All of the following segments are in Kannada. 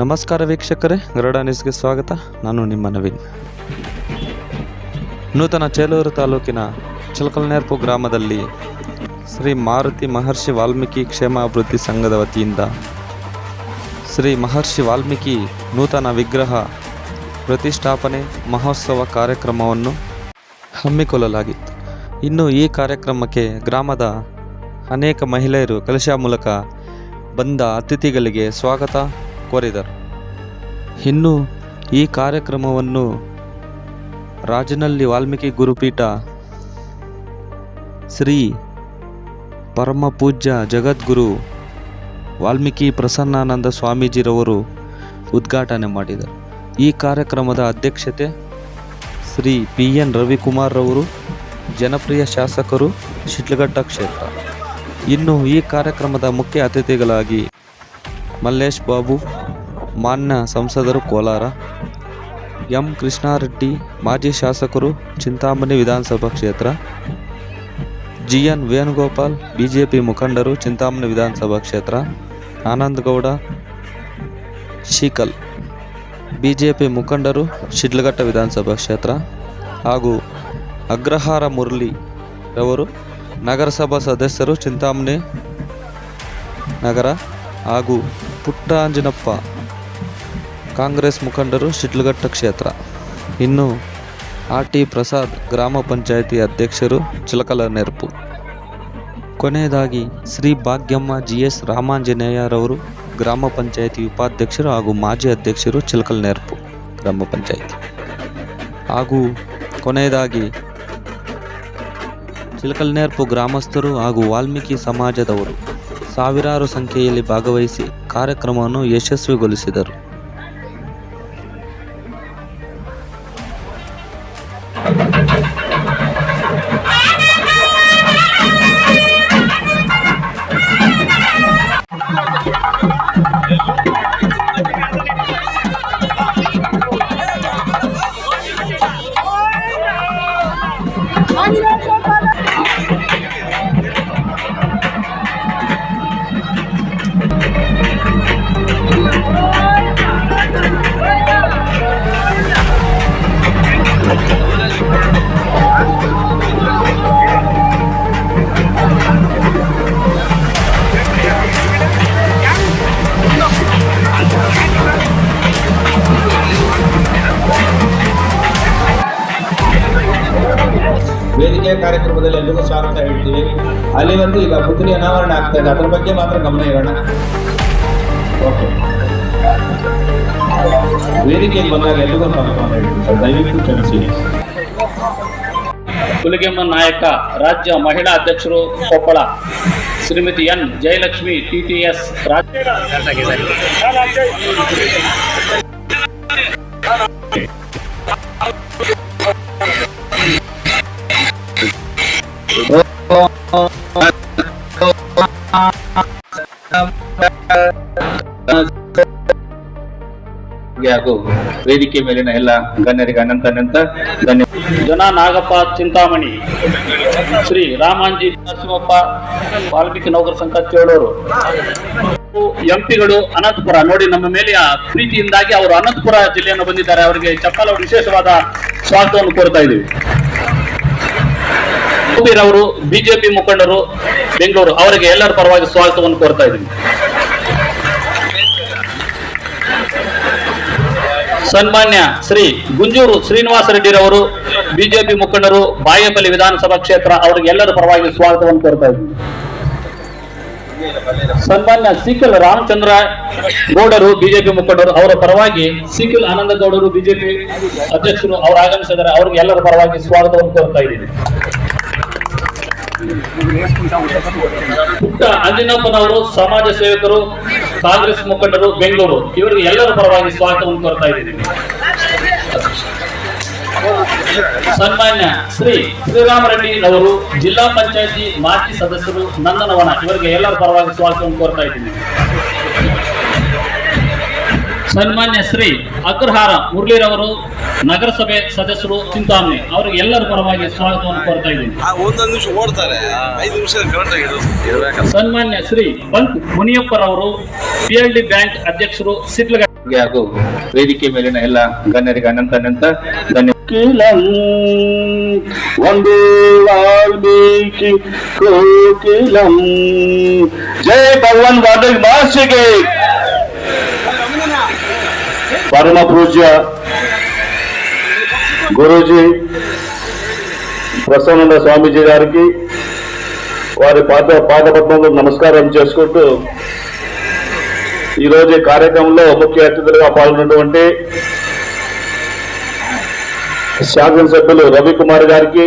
ನಮಸ್ಕಾರ ವೀಕ್ಷಕರೇ, ಗರುಡ ನ್ಯೂಸ್ಗೆ ಸ್ವಾಗತ. ನಾನು ನಿಮ್ಮ ನವೀನ್. ನೂತನ ಚೇಲೂರು ತಾಲೂಕಿನ ಚಿಲಕಲ್ನೇರ್ಪು ಗ್ರಾಮದಲ್ಲಿ ಶ್ರೀ ಮಾರುತಿ ಮಹರ್ಷಿ ವಾಲ್ಮೀಕಿ ಕ್ಷೇಮಾಭಿವೃದ್ಧಿ ಸಂಘದ ವತಿಯಿಂದ ಶ್ರೀ ಮಹರ್ಷಿ ವಾಲ್ಮೀಕಿ ನೂತನ ವಿಗ್ರಹ ಪ್ರತಿಷ್ಠಾಪನೆ ಮಹೋತ್ಸವ ಕಾರ್ಯಕ್ರಮವನ್ನು ಹಮ್ಮಿಕೊಳ್ಳಲಾಗಿತ್ತು. ಇನ್ನು ಈ ಕಾರ್ಯಕ್ರಮಕ್ಕೆ ಗ್ರಾಮದ ಅನೇಕ ಮಹಿಳೆಯರು ಕಲಶ ಮೂಲಕ ಬಂದ ಅತಿಥಿಗಳಿಗೆ ಸ್ವಾಗತ. ಕೋರಿದರು. ಇನ್ನು ಈ ಕಾರ್ಯಕ್ರಮವನ್ನು ರಾಜನಹಳ್ಳಿ ವಾಲ್ಮೀಕಿ ಗುರುಪೀಠ ಶ್ರೀ ಪರಮ ಪೂಜ್ಯ ಜಗದ್ಗುರು ವಾಲ್ಮೀಕಿ ಪ್ರಸನ್ನಾನಂದ ಸ್ವಾಮೀಜಿರವರು ಉದ್ಘಾಟನೆ ಮಾಡಿದರು. ಈ ಕಾರ್ಯಕ್ರಮದ ಅಧ್ಯಕ್ಷತೆ ಶ್ರೀ ಪಿ ಎನ್ ರವಿಕುಮಾರ್ ರವರು ಜನಪ್ರಿಯ ಶಾಸಕರು, ಶಿಡ್ಲಘಟ್ಟ ಕ್ಷೇತ್ರ. ಇನ್ನು ಈ ಕಾರ್ಯಕ್ರಮದ ಮುಖ್ಯ ಅತಿಥಿಗಳಾಗಿ ಮಲ್ಲೇಶ್ ಬಾಬು, ಮಾನ್ಯ ಸಂಸದರು ಕೋಲಾರ, ಎಂ ಕೃಷ್ಣಾರೆಡ್ಡಿ, ಮಾಜಿ ಶಾಸಕರು ಚಿಂತಾಮಣಿ ವಿಧಾನಸಭಾ ಕ್ಷೇತ್ರ ಜಿ ಎನ್ ವೇಣುಗೋಪಾಲ್, ಬಿಜೆಪಿ ಮುಖಂಡರು ಚಿಂತಾಮಣಿ ವಿಧಾನಸಭಾ ಕ್ಷೇತ್ರ ಆನಂದ್ ಗೌಡ ಜೆ ಬಿಜೆಪಿ ಮುಖಂಡರು ಶಿಡ್ಲಘಟ್ಟ ವಿಧಾನಸಭಾ ಕ್ಷೇತ್ರ ಹಾಗೂ ಅಗ್ರಹಾರ ಮುರಳಿ ರವರು ನಗರಸಭಾ ಸದಸ್ಯರು ಚಿಂತಾಮಣಿ ನಗರ ಹಾಗೂ ಪುಟ್ಟಾಂಜನಪ್ಪ, ಕಾಂಗ್ರೆಸ್ ಮುಖಂಡರು ಶಿಡ್ಲಘಟ್ಟ ಕ್ಷೇತ್ರ. ಇನ್ನು ಆರ್ ಟಿ ಪ್ರಸಾದ್ ಗ್ರಾಮ ಪಂಚಾಯಿತಿ ಅಧ್ಯಕ್ಷರು ಚಿಲಕಲ ನೆರಪು. ಕೊನೆಯದಾಗಿ ಶ್ರೀ ಭಾಗ್ಯಮ್ಮ ಜಿ ಎಸ್ ರಾಮಾಂಜನೇಯರವರು ಗ್ರಾಮ ಪಂಚಾಯಿತಿ ಉಪಾಧ್ಯಕ್ಷರು ಹಾಗೂ ಮಾಜಿ ಅಧ್ಯಕ್ಷರು ಚಿಲಕಲ್ ನೆರಪು, ಗ್ರಾಮ ಪಂಚಾಯಿತಿ. ಹಾಗೂ ಕೊನೆಯದಾಗಿ ಚಿಲಕಲ್ನೇರ್ಪು ಗ್ರಾಮಸ್ಥರು ಹಾಗೂ ವಾಲ್ಮೀಕಿ ಸಮಾಜದವರು. ಸಾವಿರಾರು ಸಂಖ್ಯೆಯಲ್ಲಿ ಭಾಗವಹಿಸಿ ಕಾರ್ಯಕ್ರಮವನ್ನು ಯಶಸ್ವಿಗೊಳಿಸಿದರು. ವೇದಿಕೆ ಕಾರ್ಯಕ್ರಮದಲ್ಲಿ ಎಲ್ಲರಿಗೂ ಸ್ವಾಗತ ಹೇಳ್ತೀವಿ. ಅಲ್ಲಿವರೆಗೂ ಈಗ ಪುತ್ರಿ ಅನಾವರಣ ಆಗ್ತಾ ಇದೆ. ಅದ್ರ ಬಗ್ಗೆ ಮಾತ್ರ ಗಮನ ಇರೋಣ ಓಕೆ. ವೇದಿಕೆಗೆ ಬಂದಾಗ ಎಲ್ರಿಗೂ ಸ್ವಾಗತ ಸರ್. ದಯವಿಟ್ಟು ಕ್ಷಮಿಸಿ. ಹುಲಿಗೆಮ್ಮ ನಾಯಕ, ರಾಜ್ಯ ಮಹಿಳಾ ಅಧ್ಯಕ್ಷರು ಕೊಪ್ಪಳ. ಶ್ರೀಮತಿ ಎನ್. ಜಯಲಕ್ಷ್ಮಿ ಟಿಟಿಎಸ್ ರಾಜ್ಯ. ಹಾಗೂ ವೇದಿಕೆ ಮೇಲಿನ ಎಲ್ಲ ಗಣ್ಯರಿಗೆ ಅನಂತ ಅನಂತ ಧನ್ಯ ಜನ ನಾಗಪ್ಪ ಚಿಂತಾಮಣಿ, ಶ್ರೀ ರಾಮಾಂಜಿ ನರಸಿಂಹಪ್ಪ, ವಾಲ್ಮೀಕಿ ನೌಕರ ಸಂಘ ಚೇಳೂರು ಎಂಪಿಗಳು ಅನಂತಪುರ. ನೋಡಿ, ನಮ್ಮ ಮೇಲೆ ಆ ಪ್ರೀತಿಯಿಂದಾಗಿ ಅವರು ಅನಂತಪುರ ಜಿಲ್ಲೆಯನ್ನು ಬಂದಿದ್ದಾರೆ. ಅವರಿಗೆ ಚಪ್ಪಲ ವಿಶೇಷವಾದ ಸ್ವಾಗತವನ್ನು ಕೋರ್ತಾ ಇದ್ದೀವಿ. ಅವರು, ಬಿಜೆಪಿ ಮುಖಂಡರು, ಬೆಂಗಳೂರು, ಅವರಿಗೆ ಎಲ್ಲರ ಪರವಾಗಿ ಸ್ವಾಗತವನ್ನು ಕೋರ್ತಾ ಇದ್ದೀನಿ. ಸನ್ಮಾನ್ಯ ಶ್ರೀ ಗುಂಜೂರು ಶ್ರೀನಿವಾಸ ರೆಡ್ಡಿರವರು, ಬಿಜೆಪಿ ಮುಖಂಡರು, ಬಾಯಪಲ್ಲಿ ವಿಧಾನಸಭಾ ಕ್ಷೇತ್ರ, ಅವರಿಗೆ ಎಲ್ಲರ ಪರವಾಗಿ ಸ್ವಾಗತವನ್ನು ಕೋರ್ತಾ ಇದ್ದೀನಿ. ಸನ್ಮಾನ್ಯ ಸಿಕಲ್ ರಾಮಚಂದ್ರ ಗೌಡರು, ಬಿಜೆಪಿ ಮುಖಂಡರು, ಅವರ ಪರವಾಗಿ ಸಿಕಲ್ ಆನಂದ ಗೌಡರು, ಬಿಜೆಪಿ ಅಧ್ಯಕ್ಷರು, ಅವರು ಆಗಮಿಸಿದ್ದಾರೆ, ಅವರಿಗೆ ಎಲ್ಲರ ಪರವಾಗಿ ಸ್ವಾಗತವನ್ನು ಕೋರ್ತಾ ಇದ್ದೀವಿ ಪುಟ್ಟ ಅಂಜಿನಪ್ಪನವರು ಸಮಾಜ ಸೇವಕರು, ಕಾಂಗ್ರೆಸ್ ಮುಖಂಡರು, ಬೆಂಗಳೂರು. ಇವರಿಗೆ ಎಲ್ಲರ ಪರವಾಗಿ ಸ್ವಾಗತವನ್ನು ಕೋರ್ತಾ ಇದ್ದೀನಿ. ಸನ್ಮಾನ್ಯ ಶ್ರೀ ಶ್ರೀರಾಮ ರೆಡ್ಡಿ ಅವರು ಜಿಲ್ಲಾ ಪಂಚಾಯತಿ ಮಾಜಿ ಸದಸ್ಯರು, ನಂದನವನ. ಇವರಿಗೆ ಎಲ್ಲರ ಪರವಾಗಿ ಸ್ವಾಗತವನ್ನು ಕೋರ್ತಾ ಇದ್ದೀನಿ. ಸನ್ಮಾನ್ಯ ಶ್ರೀ ಅಗ್ರಹಾರ ಮುರಳೀರವರು ನಗರಸಭೆ ಸದಸ್ಯರು ಚಿಂತಾಮಣಿ ಅವರಿಗೆ ಎಲ್ಲರ ಪರವಾಗಿ ಸ್ವಾಗತವನ್ನು ಕೋರ್ತಾ ಇದ್ದೀನಿ. ಆ ಒಂದೊಂದು ನಿಮಿಷ ಓಡ್ತಾರೆ. ಐದು ನಿಮಿಷ ಕರೆಕ್ಟ್ ಆಗಿ ಇರ್ಬೇಕು. ಸನ್ಮಾನ್ಯ ಶ್ರೀ ಬಂತ್ ಮುನಿಯಪ್ಪರವರು ಪಿ ಎಲ್ ಡಿ ಬ್ಯಾಂಕ್ ಅಧ್ಯಕ್ಷರು ಸಿಟ್ಲ ಹಾಗೂ ವೇದಿಕೆ ಮೇಲಿನ ಎಲ್ಲ ಗಣ್ಯರಿಗೆ ಅನಂತ ಅನಂತ ಧನ್ಯ ಜಯ ಒಂದು ವಾಲ್ಮೀಕಿ ಕೋಕಿಲಂ. ಜೈ ಭಗವಾನ್ ಮಹರ್ಷಿಗೆ పరమ పూజ్య గురూజీ ప్రసన్న స్వామీజీ గారికి వారి పాద పాదపద్మంలో నమస్కారం చేసుకుంటూ ఈరోజు ఈ కార్యక్రమంలో ముఖ్య అతిథులుగా పాల్గొన్నటువంటి శాసనసభ్యులు రవికుమార్ గారికి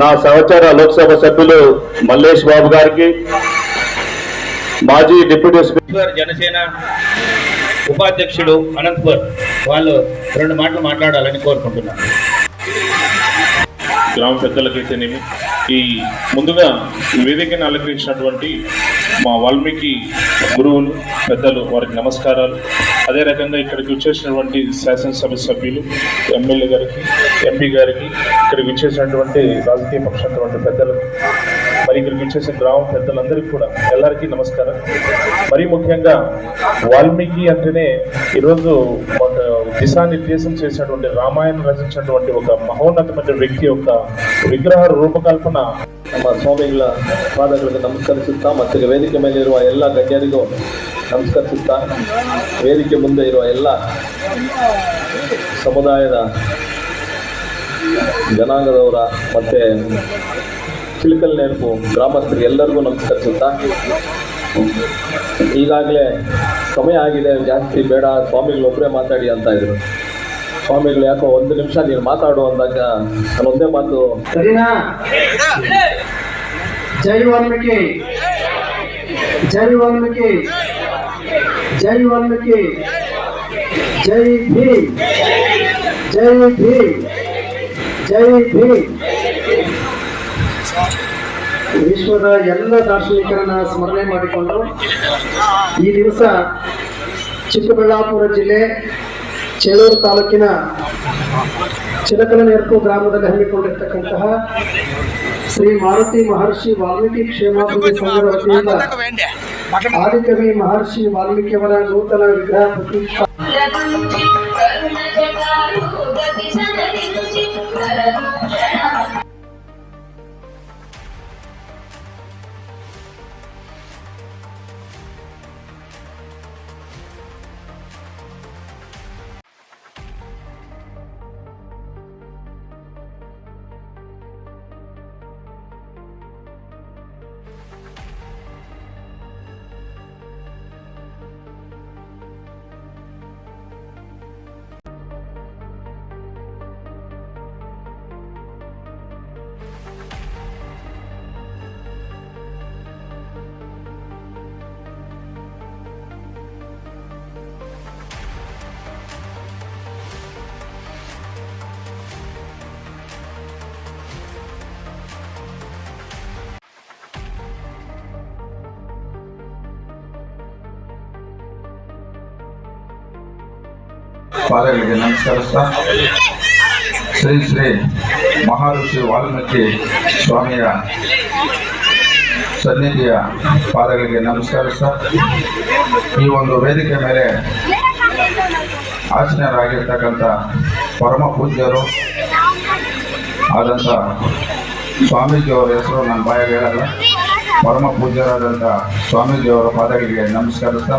నా సహచర లోక్సభ సభ్యులు మల్లేష్ బాబు గారికి మాజీ డిప్యూటీ స్పీకర్ జనసేన ఉపాధ్యక్షుడు అనంతపూర్ వాళ్ళు రెండు మాటలు మాట్లాడాలని కోరుకుంటున్నాను. గ్రామ పెద్దలకైతేనేమి ఈ ముందుగా ఈ వేదికను అలంకరించినటువంటి మా వాల్మీకి గురువులు పెద్దలు వారికి నమస్కారాలు. అదే రకంగా ఇక్కడికి వచ్చేసినటువంటి శాసనసభ సభ్యులు ఎమ్మెల్యే గారికి ఎంపీ గారికి ఇక్కడికి వచ్చేసినటువంటి రాజకీయ పక్షమైనటువంటి పెద్దలకు మరి ఇక్కడికి వచ్చేసిన గ్రామ పెద్దలందరికీ కూడా ఎల్లరికీ నమస్కారం. మరీ ముఖ్యంగా వాల్మీకి అంటేనే ఈరోజు ఒక దిశానిర్దేశం చేసినటువంటి రామాయణం రచించినటువంటి ఒక మహోన్నతమైన వ్యక్తి యొక్క విగ్రహ రూపకల్పన మా స్వామిల ಪಾದಗಳಿಗೆ ನಮಸ್ಕರಿಸುತ್ತಾ ಮತ್ತು వేదిక మీద ఎల్లా ಗಣ್ಯರಿಗೂ ನಮಸ್ಕರಿಸುತ್ತಾ ವೇದಿಕೆ ಮುಂದೆ ಇರುವ ಎಲ್ಲ ಸಮುದಾಯದ ಜನಾಂಗದವರ ಮತ್ತು ಚಿಲಕಲ್ ನೆನಪು ಗ್ರಾಮಸ್ಥರಿಗೆ ಎಲ್ಲರಿಗೂ ನಮಸ್ಕರಿಸುತ್ತಾ. ಈಗಾಗಲೇ ಸಮಯ ಆಗಿದೆ, ಜಾಸ್ತಿ ಬೇಡ, ಸ್ವಾಮಿಗಳು ಒಬ್ಬರೇ ಮಾತಾಡಿ ಅಂತ ಇದ್ರು. ಸ್ವಾಮಿಗಳು ಯಾಕೋ ಒಂದು ನಿಮಿಷ ನೀನು ಮಾತಾಡು ಅಂದಾಗ ನಾನು ಒಂದೇ ಮಾತು. ಜೈ ವಾಲ್ಮೀಕಿ ಜೈ ವಾಲ್ಮೀಕಿ. ಜೈ ವಾಲ್ಮೀಕಿ. ಜೈ ಭೀಮ್. ಜೈ ಭೀಮ್. ಜೈ ಭೀಮ್. ವಿಶ್ವದ ಎಲ್ಲ ದಾರ್ಶನಿಕರನ್ನ ಸ್ಮರಣೆ ಮಾಡಿಕೊಂಡು ಈ ದಿವಸ ಚಿಕ್ಕಬಳ್ಳಾಪುರ ಜಿಲ್ಲೆ ಚೇಳೂರು ತಾಲೂಕಿನ ಚಿಲಕಲನೆರಪು ಗ್ರಾಮದಲ್ಲಿ ಹಮ್ಮಿಕೊಂಡಿರ್ತಕ್ಕಂತಹ ಶ್ರೀ ಮಾರುತಿ ಮಹರ್ಷಿ ವಾಲ್ಮೀಕಿ ಕ್ಷೇಮಾಭಿವೃದ್ಧಿ ಸಂಘದ ವತಿಯಿಂದ ಆದಿಕವಿ ಮಹರ್ಷಿ ವಾಲ್ಮೀಕಿಯವರ ನೂತನ ವಿಗ್ರಹ ಪ್ರತಿಷ್ಠಾ ಪಾದಗಳಿಗೆ ನಮಸ್ಕರಿಸ್ತಾ ಶ್ರೀ ಶ್ರೀ ಮಹಾಋಷಿ ವಾಲ್ಮೀಕಿ ಸ್ವಾಮಿಯ ಸನ್ನಿಧಿಯ ಪಾದಗಳಿಗೆ ನಮಸ್ಕರಿಸ್ತಾ ಈ ಒಂದು ವೇದಿಕೆ ಮೇಲೆ ಆಸೀನರಾಗಿರ್ತಕ್ಕಂಥ ಪರಮ ಪೂಜ್ಯರು ಆದಂಥ ಸ್ವಾಮೀಜಿಯವರ ಹೆಸರು ನನ್ನ ಬಾಯಲ್ಲಿ ಹೇಳಲ್ಲ. ಪರಮ ಪೂಜ್ಯರಾದಂಥ ಸ್ವಾಮೀಜಿಯವರ ಪಾದಗಳಿಗೆ ನಮಸ್ಕರಿಸ್ತಾ